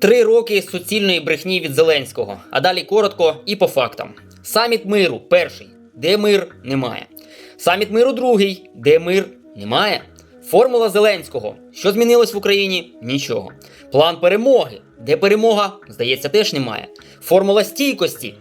Три роки суцільної брехні від Зеленського. А далі коротко і по фактам. Саміт миру перший, де мир немає. Саміт миру другий, де мир немає. Формула Зеленського. Що змінилось в Україні? Нічого. План перемоги. Де перемога? Здається, теж немає. Формула стійкості.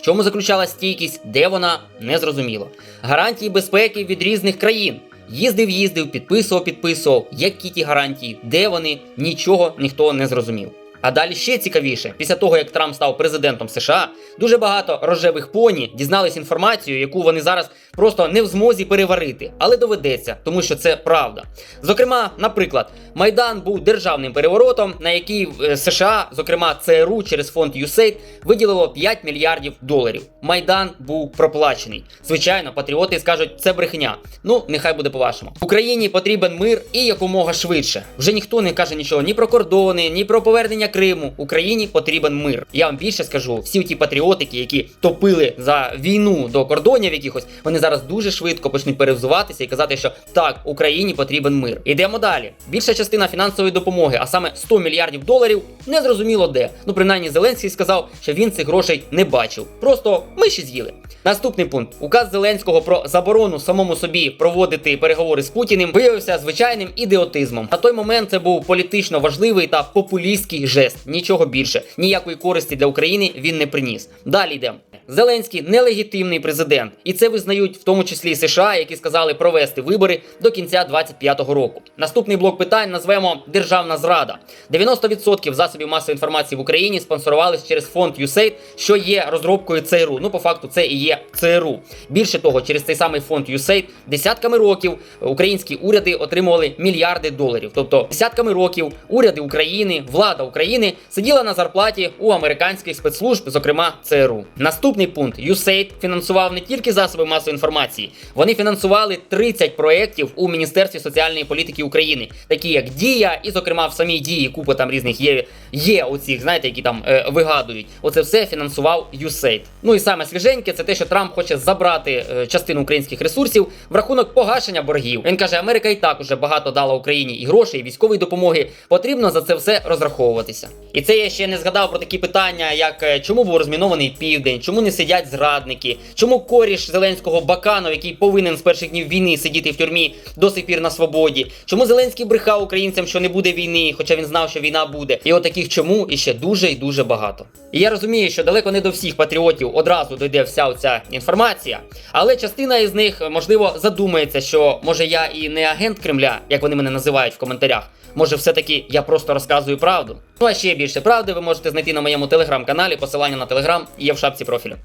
Чому заключалась стійкість, де вона не зрозуміло. Гарантії безпеки від різних країн. Їздив, їздив, підписував, підписував. Які ті гарантії, де вони, нічого ніхто не зрозумів. А далі ще цікавіше, після того як Трамп став президентом США, дуже багато рожевих поні дізнались інформацію, яку вони зараз просто не в змозі переварити, але доведеться, тому що це правда. Зокрема, наприклад, Майдан був державним переворотом, на який е, США, зокрема ЦРУ через фонд USAID, виділило 5 мільярдів доларів. Майдан був проплачений. Звичайно, патріоти скажуть, це брехня. Ну, нехай буде по-вашому. Україні потрібен мир і якомога швидше. Вже ніхто не каже нічого ні про кордони, ні про повернення Криму. Україні потрібен мир. Я вам більше скажу, всі ті патріотики, які топили за війну до кордонів якихось, вони зараз дуже швидко почнуть перевзуватися і казати, що так, Україні потрібен мир. Ідемо далі. Більша частина фінансової допомоги, а саме 100 мільярдів доларів, не зрозуміло де. Ну, принаймні, Зеленський сказав, що він цих грошей не бачив. Просто миші з'їли. Наступний пункт: указ Зеленського про заборону самому собі проводити переговори з Путіним виявився звичайним ідіотизмом. На той момент це був політично важливий та популістський жест. Нічого більше, ніякої користі для України він не приніс. Далі йдемо. Зеленський нелегітимний президент, і це визнають в тому числі і США, які сказали провести вибори до кінця 25-го року. Наступний блок питань назвемо державна зрада. 90% засобів масової інформації в Україні спонсорувались через фонд USAID, що є розробкою ЦРУ. Ну, по факту, це і є ЦРУ. Більше того, через цей самий фонд USAID десятками років українські уряди отримували мільярди доларів. Тобто, десятками років уряди України, влада України сиділа на зарплаті у американських спецслужб, зокрема ЦРУ. Наступний пункт USAID фінансував не тільки засоби масової інформації, вони фінансували 30 проєктів у Міністерстві соціальної політики України, такі як Дія, і, зокрема, в самій дії купа там різних є, є оцих, знаєте, які там е, вигадують. Оце все фінансував USAID. Ну і саме свіженьке, це те, що Трамп хоче забрати е, частину українських ресурсів в рахунок погашення боргів. Він каже, Америка і так уже багато дала Україні і грошей, і військової допомоги. Потрібно за це все розраховуватися. І це я ще не згадав про такі питання, як е, чому був розмінований південь, чому не сидять зрадники, чому коріш Зеленського Баканов, який повинен з перших днів війни сидіти в тюрмі до сих пір на свободі. Чому Зеленський брехав українцям, що не буде війни, хоча він знав, що війна буде. І от таких чому і ще дуже і дуже багато. І я розумію, що далеко не до всіх патріотів одразу дойде вся оця інформація, але частина із них можливо задумається, що може я і не агент Кремля, як вони мене називають в коментарях. Може, все-таки я просто розказую правду. Ну а ще більше правди ви можете знайти на моєму телеграм-каналі. Посилання на телеграм є в шапці профілю.